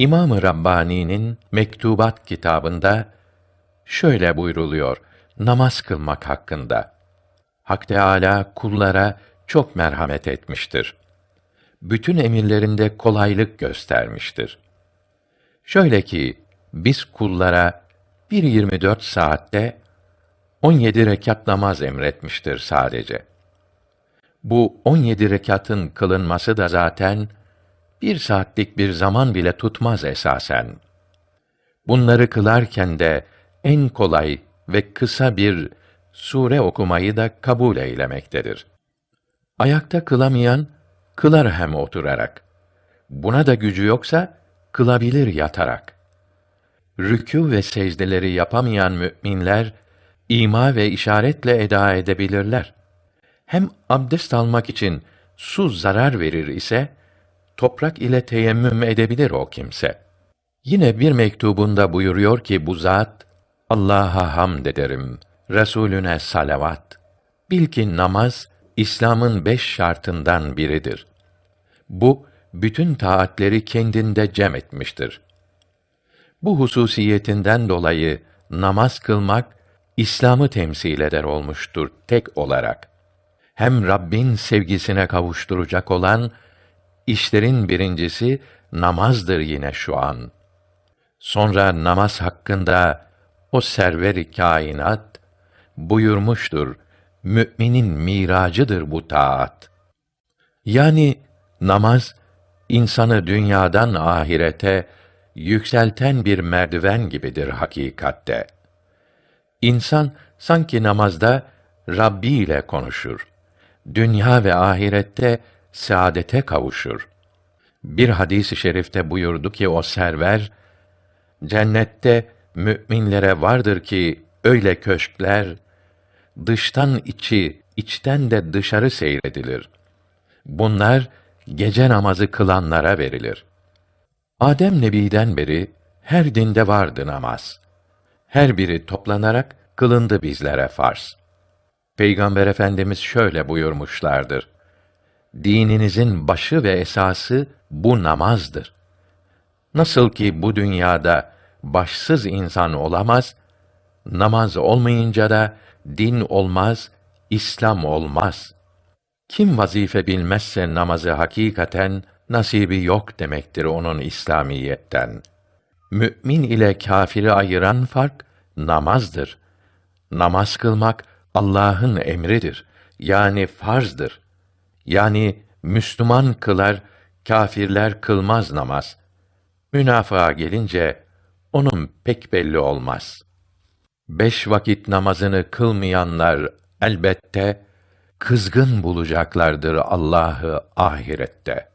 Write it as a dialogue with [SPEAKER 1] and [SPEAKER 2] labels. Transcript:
[SPEAKER 1] İmam-ı Rabbani'nin Mektubat kitabında şöyle buyruluyor namaz kılmak hakkında. Hak Teâlâ kullara çok merhamet etmiştir. Bütün emirlerinde kolaylık göstermiştir. Şöyle ki biz kullara bir 24 saatte 17 rekat namaz emretmiştir sadece. Bu 17 rekatın kılınması da zaten bir saatlik bir zaman bile tutmaz esasen. Bunları kılarken de en kolay ve kısa bir sure okumayı da kabul eylemektedir. Ayakta kılamayan kılar hem oturarak. Buna da gücü yoksa kılabilir yatarak. Rükû ve secdeleri yapamayan müminler ima ve işaretle eda edebilirler. Hem abdest almak için su zarar verir ise toprak ile teyemmüm edebilir o kimse. Yine bir mektubunda buyuruyor ki bu zat Allah'a hamd ederim. Resulüne salavat. Bil ki namaz İslam'ın beş şartından biridir. Bu bütün taatleri kendinde cem etmiştir. Bu hususiyetinden dolayı namaz kılmak İslam'ı temsil eder olmuştur tek olarak. Hem Rabbin sevgisine kavuşturacak olan işlerin birincisi namazdır yine şu an. Sonra namaz hakkında o server-i kainat buyurmuştur. Müminin miracıdır bu taat. Yani namaz insanı dünyadan ahirete yükselten bir merdiven gibidir hakikatte. İnsan sanki namazda Rabbi ile konuşur. Dünya ve ahirette saadete kavuşur. Bir hadis-i şerifte buyurdu ki o server cennette müminlere vardır ki öyle köşkler dıştan içi, içten de dışarı seyredilir. Bunlar gece namazı kılanlara verilir. Adem Nebi'den beri her dinde vardı namaz. Her biri toplanarak kılındı bizlere farz. Peygamber Efendimiz şöyle buyurmuşlardır. Dininizin başı ve esası bu namazdır. Nasıl ki bu dünyada başsız insan olamaz, namaz olmayınca da din olmaz, İslam olmaz. Kim vazife bilmezse namazı hakikaten nasibi yok demektir onun İslamiyetten. Mü'min ile kâfiri ayıran fark namazdır. Namaz kılmak Allah'ın emridir. Yani farzdır. Yani Müslüman kılar, kâfirler kılmaz namaz. Münafığa gelince onun pek belli olmaz. Beş vakit namazını kılmayanlar elbette kızgın bulacaklardır Allah'ı ahirette.